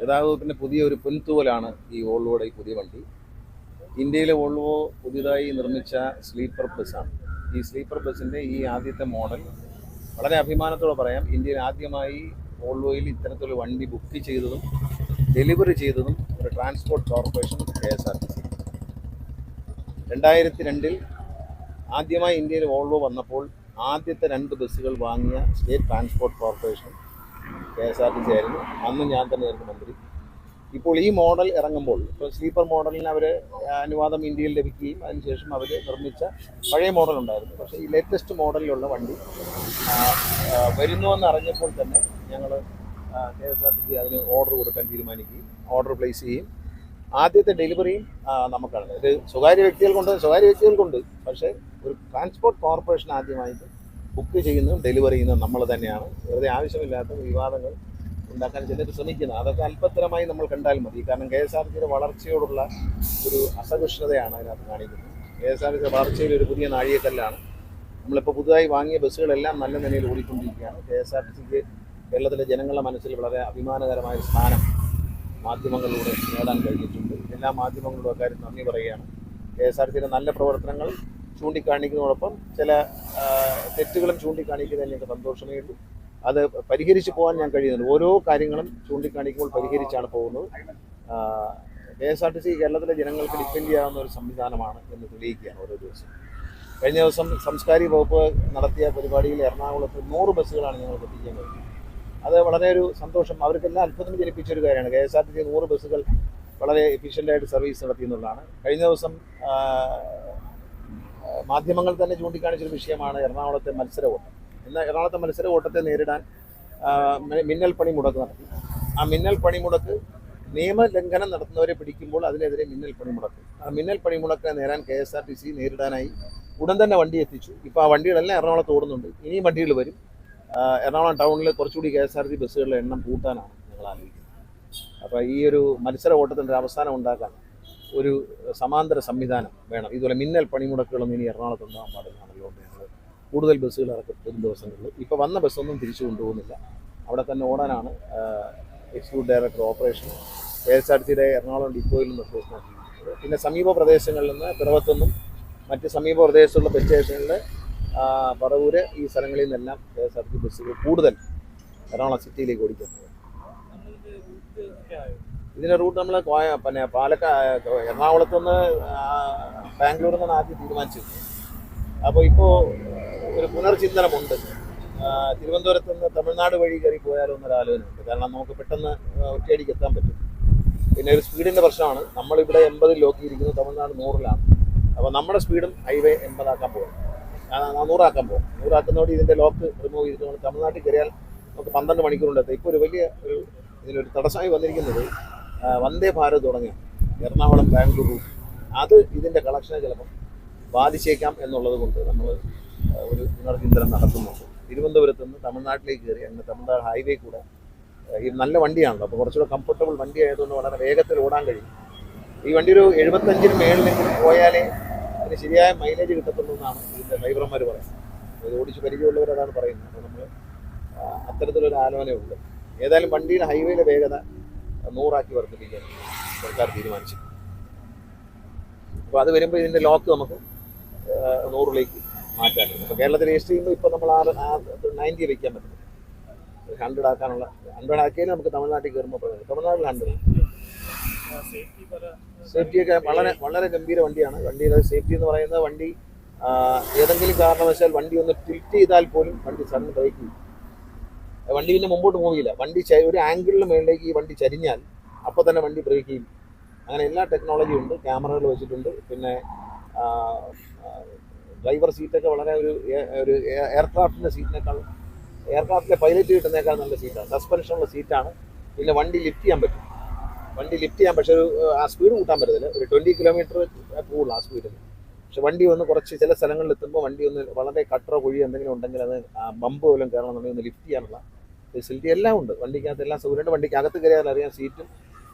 ഗതാഗതത്തിന്റെ പുതിയ ഒരു പുൽത്തൂവലാണ് ഈ വോൾവോയുടെ ഈ പുതിയ വണ്ടി. ഇന്ത്യയിലെ വോൾവോ പുതിയതായി നിർമ്മിച്ച സ്ലീപ്പർ ബസ്സാണ്. ഈ സ്ലീപ്പർ ബസ്സിന്റെ ഈ ആദ്യത്തെ മോഡൽ വളരെ അഭിമാനത്തോടെ പറയാം. ഇന്ത്യയിൽ ആദ്യമായി വോൾവോയിൽ ഇത്തരത്തിലുള്ള വണ്ടി ബുക്ക് ചെയ്തതും ഡെലിവറി ചെയ്തതും ഒരു transport corporation K S R T C. രണ്ടായിരത്തി രണ്ടിൽ ആദ്യമായി ഇന്ത്യയിൽ വോൾവോ വന്നപ്പോൾ ആദ്യത്തെ രണ്ട് ബസ്സുകൾ വാങ്ങിയ state transport corporation K S R T C ആയിരുന്നു അന്ന് ഞാൻ തന്നെയായിരുന്നു മന്ത്രി. ഇപ്പോൾ ഈ മോഡൽ ഇറങ്ങുമ്പോൾ ഇപ്പോൾ സ്ലീപ്പർ മോഡലിന് അവർ അനുവാദം ഇന്ത്യയിൽ ലഭിക്കുകയും അതിനുശേഷം അവർ നിർമ്മിച്ച പഴയ മോഡൽ ഉണ്ടായിരുന്നു പക്ഷേ ഈ ലേറ്റസ്റ്റ് മോഡലിലുള്ള വണ്ടി വരുന്നുവെന്ന് അറിഞ്ഞപ്പോൾ തന്നെ ഞങ്ങൾ K S R T C അതിന് ഓർഡർ കൊടുക്കാൻ തീരുമാനിക്കുകയും ഓർഡർ പ്ലേസ് ചെയ്യും ആദ്യത്തെ ഡെലിവറിയും നമുക്കാണ്. ഇത് സ്വകാര്യ വ്യക്തികൾക്കുണ്ട് സ്വകാര്യ വ്യക്തികൾക്കുണ്ട്. പക്ഷേ ഒരു ട്രാൻസ്പോർട്ട് കോർപ്പറേഷൻ ആദ്യമായിട്ട് ബുക്ക് ചെയ്യുന്നതും ഡെലിവറി ചെയ്യുന്നതും നമ്മൾ തന്നെയാണ്. വെറുതെ ആവശ്യമില്ലാത്ത വിവാദങ്ങൾ ഉണ്ടാക്കാൻ ചിലർ ശ്രമിക്കുന്നത് അതൊക്കെ അല്പത്തരമായി നമ്മൾ കണ്ടാൽ മതി. കാരണം കെ എസ് ആർ ടിയുടെ വളർച്ചയോടുള്ള ഒരു അസഹിഷ്ണുതയാണ് അതിനകത്ത് കാണിക്കുന്നത്. കെ എസ് ആർ ടിയുടെ വളർച്ചയിൽ ഒരു പുതിയ നാഴികക്കല്ലാണ്. നമ്മളിപ്പോൾ പുതുതായി വാങ്ങിയ ബസ്സുകളെല്ലാം നല്ല നിലയിൽ ഓടിക്കൊണ്ടിരിക്കുകയാണ്. കെ എസ് ആർ ടി സിക്ക് കേരളത്തിലെ ജനങ്ങളുടെ മനസ്സിൽ വളരെ അഭിമാനകരമായ സ്ഥാനം മാധ്യമങ്ങളിലൂടെ നേടാൻ കഴിഞ്ഞിട്ടുണ്ട്. എല്ലാ മാധ്യമങ്ങളുടെ അക്കാര്യം നന്ദി പറയുകയാണ്. കെ എസ് ആർ ടിയുടെ നല്ല പ്രവർത്തനങ്ങൾ ചൂണ്ടിക്കാണിക്കുന്നതോടൊപ്പം ചില തെറ്റുകളും ചൂണ്ടിക്കാണിക്കുന്നതിൽ എനിക്ക് സന്തോഷമേ ഉള്ളൂ. അത് പരിഹരിച്ചു പോകാൻ ഞാൻ കഴിയുന്നുണ്ട് ഓരോ കാര്യങ്ങളും ചൂണ്ടിക്കാണിക്കുമ്പോൾ പരിഹരിച്ചാണ് പോകുന്നത്. K S R T C കേരളത്തിലെ ജനങ്ങൾക്ക് ഡിപ്പെൻഡ് ചെയ്യാവുന്ന ഒരു സംവിധാനമാണ് എന്ന് തെളിയിക്കുകയാണ് ഓരോ ദിവസവും. കഴിഞ്ഞ ദിവസം സംസ്കാരി വകുപ്പ് നടത്തിയ പരിപാടിയിൽ എറണാകുളത്ത് നൂറ് ബസ്സുകളാണ് ഞങ്ങൾ എത്തിക്കാൻ കഴിഞ്ഞത്. അത് വളരെ ഒരു സന്തോഷം. അവർക്കെല്ലാം അത്ഭുതം ജനിപ്പിച്ച ഒരു കാര്യമാണ്. K S R T C നൂറ് ബസ്സുകൾ വളരെ എഫിഷ്യന്റായിട്ട് സർവീസ് നടത്തി എന്നുള്ളതാണ്. കഴിഞ്ഞ ദിവസം മാധ്യമങ്ങൾ തന്നെ ചൂണ്ടിക്കാണിച്ചൊരു വിഷയമാണ് എറണാകുളത്തെ മത്സര ഓട്ടം എന്നാൽ എറണാകുളത്തെ മത്സര ഓട്ടത്തെ നേരിടാൻ മിന്നൽ പണിമുടക്ക് നടത്തി. ആ മിന്നൽ പണിമുടക്ക് നിയമലംഘനം നടത്തുന്നവരെ പിടിക്കുമ്പോൾ അതിനെതിരെ മിന്നൽ പണിമുടക്ക്. ആ മിന്നൽ പണിമുടക്കിനെ നേരാൻ K S R T C നേരിടാനായി ഉടൻ തന്നെ വണ്ടി എത്തിച്ചു. ഇപ്പോൾ ആ വണ്ടികളെല്ലാം എറണാകുളത്ത് ഓടുന്നുണ്ട്. ഇനിയും വണ്ടികൾ വരും. എറണാകുളം ടൗണിൽ കുറച്ചുകൂടി കെ എസ് ആർ ടി ബസ്സുകളുടെ എണ്ണം കൂട്ടാനാണ് ഞങ്ങൾ ആലോചിക്കുന്നത്. അപ്പോൾ ഈ ഒരു മത്സര ഓട്ടത്തിന്റെ അവസാനം ഉണ്ടാക്കാൻ ഒരു സമാന്തര സംവിധാനം വേണം. ഇതുപോലെ മിന്നൽ പണിമുടക്കുകളൊന്നും ഇനി എറണാകുളത്ത് ഉണ്ടാകാൻ പാടില്ലാണല്ലോ ഞങ്ങൾ കൂടുതൽ ബസ്സുകൾ ഇറക്കും വരും ദിവസങ്ങളിൽ. ഇപ്പോൾ വന്ന ബസ്സൊന്നും തിരിച്ചു കൊണ്ടുപോകുന്നില്ല. അവിടെ തന്നെ ഓടാനാണ് executive director operation K S R ടിയുടെ എറണാകുളം ഡിപ്പോയിൽ നിർദ്ദേശം നൽകിയിരിക്കുന്നത്. പിന്നെ സമീപ പ്രദേശങ്ങളിൽ നിന്ന് പിറവത്തുനിന്നും മറ്റ് സമീപ പ്രദേശത്തുള്ള ബസ് സ്റ്റേഷനിൽ പറവൂര് ഈ സ്ഥലങ്ങളിൽ നിന്നെല്ലാം കെ എസ് ആർ ടി ബസ്സുകൾ കൂടുതൽ എറണാകുളം സിറ്റിയിലേക്ക് ഓടിക്കുന്നത് ഇതിന്റെ റൂട്ട് നമ്മൾ പിന്നെ പാലക്കാട് എറണാകുളത്ത് നിന്ന് ബാംഗ്ലൂരിൽ നിന്നാണ് ആദ്യം തീരുമാനിച്ചത്. അപ്പോൾ ഇപ്പോൾ ഒരു പുനർചിന്തനമുണ്ട്. തിരുവനന്തപുരത്ത് നിന്ന് തമിഴ്നാട് വഴി കയറി പോയാലോ എന്നൊരു ആലോചനയുണ്ട്. കാരണം നമുക്ക് പെട്ടെന്ന് ഒറ്റയടിക്ക് എത്താൻ പറ്റും. പിന്നെ ഒരു സ്പീഡിന്റെ പ്രശ്നമാണ്. നമ്മളിവിടെ എൺപതിൽ ലോക്കിയിരിക്കുന്നു തമിഴ്നാട് നൂറിലാണ്. അപ്പോൾ നമ്മുടെ സ്പീഡും ഹൈവേ എൺപതാക്കാൻ പോകും നൂറാക്കാൻ പോകും നൂറാക്കുന്നതോടെ ഇതിന്റെ ലോക്ക് റിമൂവ് ചെയ്തിട്ട് നമ്മൾ തമിഴ്നാട്ടിൽ കയറിയാൽ നമുക്ക് പന്ത്രണ്ട് മണിക്കൂറുണ്ട് ഇപ്പോൾ ഒരു വലിയ ഒരു ഇതിലൊരു തടസ്സമായി വന്നിരിക്കുന്നത് വന്ദേ ഭാരത് തുടങ്ങിയ എറണാകുളം ബാംഗ്ലൂർ. അത് ഇതിന്റെ കളക്ഷനെ ചിലപ്പം ബാധിച്ചേക്കാം എന്നുള്ളത് കൊണ്ട് നമ്മൾ ഒരു പുനർചിന്തനം നടത്തുന്നുണ്ട്. തിരുവനന്തപുരത്ത് നിന്ന് തമിഴ്നാട്ടിലേക്ക് കയറി അങ്ങനെ തമിഴ്നാട് ഹൈവേ കൂടെ ഈ നല്ല വണ്ടിയാണല്ലോ. അപ്പോൾ കുറച്ചുകൂടെ കംഫർട്ടബിൾ വണ്ടി ആയതുകൊണ്ട് വളരെ വേഗത്തിൽ ഓടാൻ കഴിയും. ഈ വണ്ടി ഒരു എഴുപത്തഞ്ചിന് മേളിലെങ്കിലും പോയാലേ അതിന് ശരിയായ മൈലേജ് കിട്ടത്തുള്ളൂ എന്നാണ് ഇതിന്റെ ഡ്രൈവർമാർ പറയുന്നത്. ഇത് ഓടിച്ച് പരിചയമുള്ളവരതാണ് പറയുന്നത്. അപ്പോൾ നമ്മൾ അത്തരത്തിലൊരു ആലോചനയുണ്ട്. ഏതായാലും വണ്ടിയുടെ ഹൈവേയിലെ വേഗത നൂറാക്കി വർദ്ധിപ്പിക്കാൻ സർക്കാർ തീരുമാനിച്ചു. അപ്പോൾ അത് വരുമ്പോൾ ഇതിന്റെ ലോക്ക് നമുക്ക് നൂറിലേക്ക് മാറ്റാനുണ്ട് അപ്പോൾ കേരളത്തിൽ രജിസ്റ്റർ ചെയ്യുമ്പോൾ ഇപ്പോൾ നമ്മൾ ആ നയന്റി വയ്ക്കാൻ പറ്റും. ഹൺഡ്രഡ് ആക്കാനുള്ള ഹൺഡ്രഡ് ആക്കിയാലും നമുക്ക് തമിഴ്നാട്ടിൽ കയറുമ്പോൾ പറയാം തമിഴ്നാട്ടിൽ ഹൺഡ്രഡ് സേഫ്റ്റിയൊക്കെ വളരെ വളരെ ഗംഭീര വണ്ടിയാണ്. വണ്ടിയുടെ സേഫ്റ്റി എന്ന് പറയുന്നത് വണ്ടി ഏതെങ്കിലും കാരണവശാൽ വണ്ടി ഒന്ന് ടിൽറ്റ് ചെയ്താൽ പോലും വണ്ടി സഡൻ ബ്രേക്ക് ചെയ്യും. വണ്ടി പിന്നെ മുമ്പോട്ട് പോവില്ല. വണ്ടി ഒരു ആംഗിളിന് മേളിലേക്ക് ഈ വണ്ടി ചരിഞ്ഞാൽ അപ്പോൾ തന്നെ വണ്ടി ബ്രേക്ക് ചെയ്യും. അങ്ങനെ എല്ലാ ടെക്നോളജിയും ഉണ്ട്. ക്യാമറകൾ വെച്ചിട്ടുണ്ട്. പിന്നെ ഡ്രൈവർ സീറ്റൊക്കെ വളരെ ഒരു ഒരു എയർക്രാഫ്റ്റിന്റെ സീറ്റിനേക്കാൾ എയർക്രാഫ്റ്റിലെ പൈലറ്റ് കിട്ടുന്നേക്കാൾ നല്ല സീറ്റാണ് സസ്പെൻഷനുള്ള സീറ്റാണ് പിന്നെ വണ്ടി ലിഫ്റ്റ് ചെയ്യാൻ പറ്റും. വണ്ടി ലിഫ്റ്റ് ചെയ്യാൻ പക്ഷേ ഒരു ആ സ്പീഡ് കൂട്ടാൻ പറ്റത്തില്ല. ഒരു ട്വന്റി കിലോമീറ്റർ പോകുള്ളൂ ആ സ്പീഡിൽ പക്ഷെ വണ്ടി ഒന്ന് കുറച്ച് ചില സ്ഥലങ്ങളിൽ എത്തുമ്പോൾ വണ്ടി ഒന്ന് വളരെ കട്ടറോ കുഴിയോ എന്തെങ്കിലും ഉണ്ടെങ്കിൽ അത് ബമ്പ് പോലും കയറണമെന്നുണ്ടെങ്കിൽ ഒന്ന് ലിഫ്റ്റ് ചെയ്യാനുള്ള ഫെസിലിറ്റി എല്ലാം ഉണ്ട്. വണ്ടിക്കകത്ത് എല്ലാം സൗകര്യമുണ്ട് വണ്ടിക്കകത്ത് കയറിയാൽ അറിയാം സീറ്റും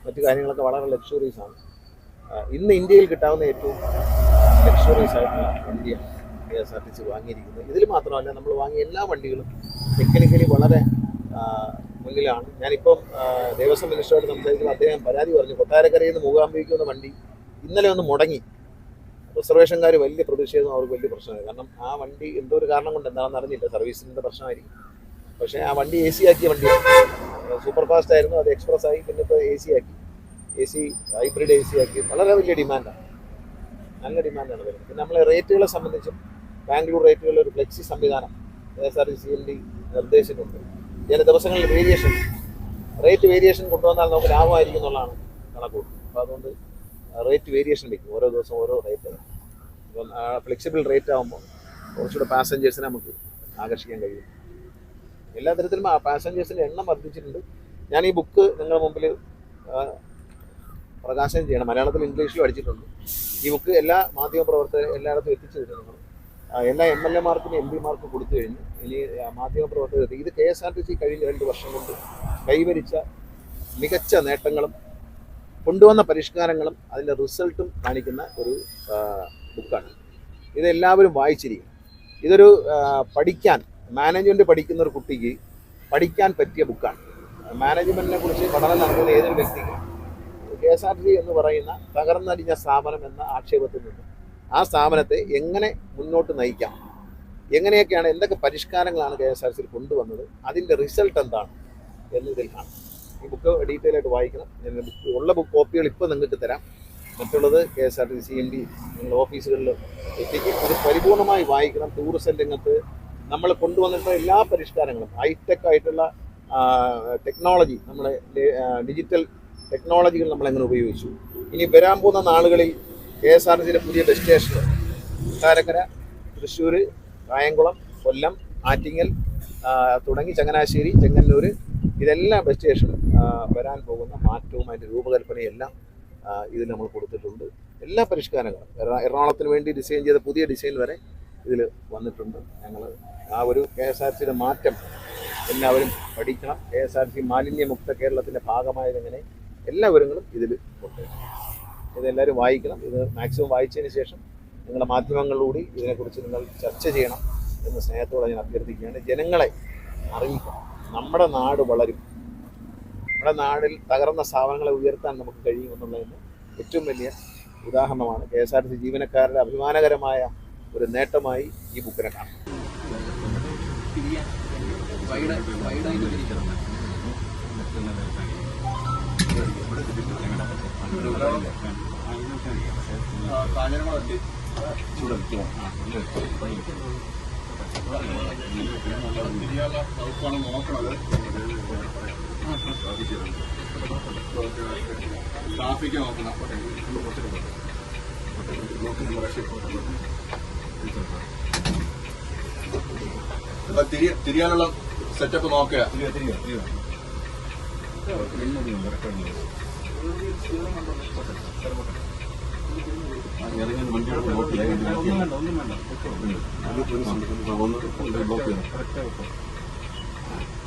മറ്റു കാര്യങ്ങളൊക്കെ വളരെ ലക്ഷറീസ് ആണ്. ഇന്ന് ഇന്ത്യയിൽ കിട്ടാവുന്ന ഏറ്റവും ലക്ഷറീസ് ആയിട്ടുള്ള വണ്ടിയാണ് K S R T C വാങ്ങിയിരിക്കുന്നത്. ഇതിൽ മാത്രമല്ല നമ്മൾ വാങ്ങിയ എല്ലാ വണ്ടികളും ടെക്നിക്കലി വളരെ മുന്നിലാണ് ഞാനിപ്പം ദേവസ്വം മിനിസ്റ്ററോട് സംസാരിക്കുമ്പോൾ അദ്ദേഹം പരാതി പറഞ്ഞു കൊട്ടാരക്കരയിൽ നിന്ന് മൂകാംബിക്ക് വന്ന വണ്ടി ഇന്നലെ ഒന്ന് മുടങ്ങി. റിസർവേഷൻകാർ വലിയ പ്രതിഷേധം അവർക്ക് വലിയ പ്രശ്നമായി കാരണം ആ വണ്ടി എന്തോ ഒരു കാരണം കൊണ്ട് എന്താണെന്ന് അറിഞ്ഞില്ല. സർവീസിന്റെ പ്രശ്നമായിരിക്കും. പക്ഷേ ആ വണ്ടി എ സി ആക്കിയ വണ്ടിയാണ് സൂപ്പർ ഫാസ്റ്റ് ആയിരുന്നു അത് എക്സ്പ്രസ് ആയി പിന്നെ ഇപ്പോൾ എ സി ആക്കി. A C hybrid A C ആക്കി. വളരെ വലിയ ഡിമാൻഡാണ് നല്ല ഡിമാൻഡാണ് വരുന്നത്. പിന്നെ നമ്മളെ റേറ്റുകളെ സംബന്ധിച്ചും ബാംഗ്ലൂർ റേറ്റുകളിൽ ഒരു ഫ്ലെക്സി സംവിധാനം K S R T C L D നിർദ്ദേശിച്ചിട്ടുണ്ട്. ചില ദിവസങ്ങളിൽ വേരിയേഷൻ റേറ്റ് വേരിയേഷൻ കൊണ്ടുവന്നാൽ നമുക്ക് ലാഭമായിരിക്കും എന്നുള്ളതാണ് കണക്കൂട്ട് അപ്പോൾ അതുകൊണ്ട് റേറ്റ് വേരിയേഷൻ വയ്ക്കും ഓരോ ദിവസം ഓരോ റേറ്റ് അപ്പം ഫ്ലെക്സിബിൾ റേറ്റ് ആകുമ്പോൾ കുറച്ചുകൂടെ പാസഞ്ചേഴ്സിനെ നമുക്ക് ആകർഷിക്കാൻ കഴിയും. എല്ലാ തരത്തിലും പാസഞ്ചേഴ്സിന്റെ എണ്ണം വർദ്ധിച്ചിട്ടുണ്ട്. ഞാൻ ഈ ബുക്ക് നിങ്ങളുടെ മുമ്പിൽ പ്രകാശനം ചെയ്യണം. മലയാളത്തിൽ ഇംഗ്ലീഷിലും അടിച്ചിട്ടുണ്ട്. ഈ ബുക്ക് എല്ലാ മാധ്യമ പ്രവർത്തകരും എല്ലായിടത്തും എത്തിച്ചു തരുന്നു എല്ലാ എം എൽ എമാർക്കും എം പിമാർക്കും കൊടുത്തു കഴിഞ്ഞു. ഇനി മാധ്യമ പ്രവർത്തകർ ഇത് K S R T C കഴിഞ്ഞ രണ്ട് വർഷം കൊണ്ട് കൈവരിച്ച മികച്ച നേട്ടങ്ങളും കൊണ്ടുവന്ന പരിഷ്കാരങ്ങളും അതിന്റെ റിസൾട്ടും കാണിക്കുന്ന ഒരു ബുക്കാണ് ബുക്കാണ് ഇതെല്ലാവരും വായിച്ചിരിക്കും ഇതൊരു പഠിക്കാൻ മാനേജ്മെന്റ് പഠിക്കുന്ന ഒരു കുട്ടിക്ക് പഠിക്കാൻ പറ്റിയ ബുക്കാണ് മാനേജ്മെന്റിനെ കുറിച്ച് പഠനം നടത്തുന്ന ഏതൊരു വ്യക്തിക്കും കെ എസ് ആർ ടി എന്ന് പറയുന്ന തകർന്നടിഞ്ഞ സ്ഥാപനം എന്ന ആക്ഷേപത്തിൽ നിന്ന് ആ സ്ഥാപനത്തെ എങ്ങനെ മുന്നോട്ട് നയിക്കാം? എങ്ങനെയൊക്കെയാണ് എന്തൊക്കെ പരിഷ്കാരങ്ങളാണ് കെ എസ് ആർ സിയിൽ കൊണ്ടുവന്നത്? അതിന്റെ റിസൾട്ട് എന്താണ് എന്ന് ഇതിൽ കാണാം. ഈ ബുക്ക് ഡീറ്റെയിൽ ആയിട്ട് വായിക്കണം. ബുക്ക് ഉള്ള ബുക്ക് കോപ്പികൾ ഇപ്പോൾ നിങ്ങൾക്ക് തരാം. മറ്റുള്ളത് K S R T C M D നിങ്ങളുടെ ഓഫീസുകളിൽ എത്തിക്കും. ഇത് പരിപൂർണമായി വായിക്കണം. ടൂറിസം രംഗത്ത് നമ്മൾ കൊണ്ടുവന്നിട്ടുള്ള എല്ലാ പരിഷ്കാരങ്ങളും ഹൈടെക് ആയിട്ടുള്ള ടെക്നോളജി നമ്മളെ ഡിജിറ്റൽ ടെക്നോളജികൾ നമ്മൾ എങ്ങനെ ഉപയോഗിച്ചു. ഇനി വരാൻ പോകുന്ന നാളുകളിൽ കെ എസ് ആർ സിയിലെ പുതിയ ബസ് സ്റ്റേഷനുകൾ കൊട്ടാരക്കര തൃശ്ശൂർ കായംകുളം കൊല്ലം ആറ്റിങ്ങൽ തുടങ്ങി ചങ്ങനാശ്ശേരി ചെങ്ങന്നൂർ ഇതെല്ലാം ബസ് സ്റ്റേഷൻ വരാൻ പോകുന്ന മാറ്റവും അതിന്റെ രൂപകൽപ്പനയെല്ലാം ഇതിൽ നമ്മൾ കൊടുത്തിട്ടുണ്ട്. എല്ലാ പരിഷ്കാരങ്ങളും. എറ- എറണാകുളത്തിന് വേണ്ടി ഡിസൈൻ ചെയ്ത പുതിയ ഡിസൈൻ വരെ ഇതിൽ വന്നിട്ടുണ്ട്. ഞങ്ങൾ ആ ഒരു കെ എസ് ആർ സിയുടെ മാറ്റം എല്ലാവരും പഠിക്കണം. കെ എസ് ആർ സി മാലിന്യമുക്ത കേരളത്തിന്റെ ഭാഗമായതെങ്ങനെ എല്ലാ വിവരങ്ങളും ഇതിൽ ഉണ്ട് ഇതെല്ലാവരും വായിക്കണം. ഇത് മാക്സിമം വായിച്ചതിന് ശേഷം നിങ്ങളുടെ മാധ്യമങ്ങളിലൂടെ ഇതിനെക്കുറിച്ച് നിങ്ങൾ ചർച്ച ചെയ്യണം എന്ന് സ്നേഹത്തോടെ ഞാൻ അഭ്യർത്ഥിക്കുകയാണ്. ജനങ്ങളെ അറിയിക്കണം. നമ്മുടെ നാട് വളരും. നമ്മുടെ നാടിൽ തകർന്ന സ്ഥാപനങ്ങളെ ഉയർത്താൻ നമുക്ക് കഴിയുമെന്നുള്ളതിന് ഏറ്റവും വലിയ ഉദാഹരണമാണ് കെ എസ് ആർ ടി ജീവനക്കാരുടെ അഭിമാനകരമായ ഒരു നേട്ടമായി ഈ ബുക്കിനെ കാണാം ട്രാഫിക്ക് നോക്കണം തിരി- തിരിയാനുള്ള സെറ്റപ്പ് നോക്കുക ഒന്നും വേണ്ട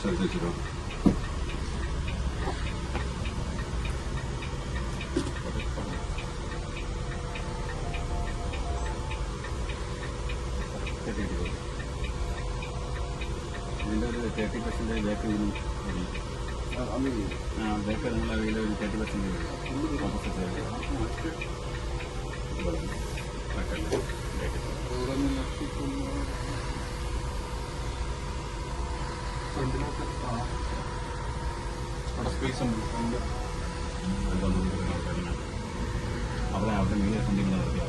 ശരി ശരി ഇതിന്റെ ഒരു തേർട്ടി പെർസെന്റേജ് ബാക്ക് ഇതിനും ബാക്ക് നിങ്ങൾ അതിൽ ഒരു തേർട്ടി പെർസെന്റേജ് ഓപ്പോസിറ്റ് അവിടെ സ്പേസ് ഉണ്ട്. അവിടെ അവിടെ മീനെ ഫണ്ടിങ് നടത്തി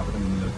അവിടെ മീനുകൾ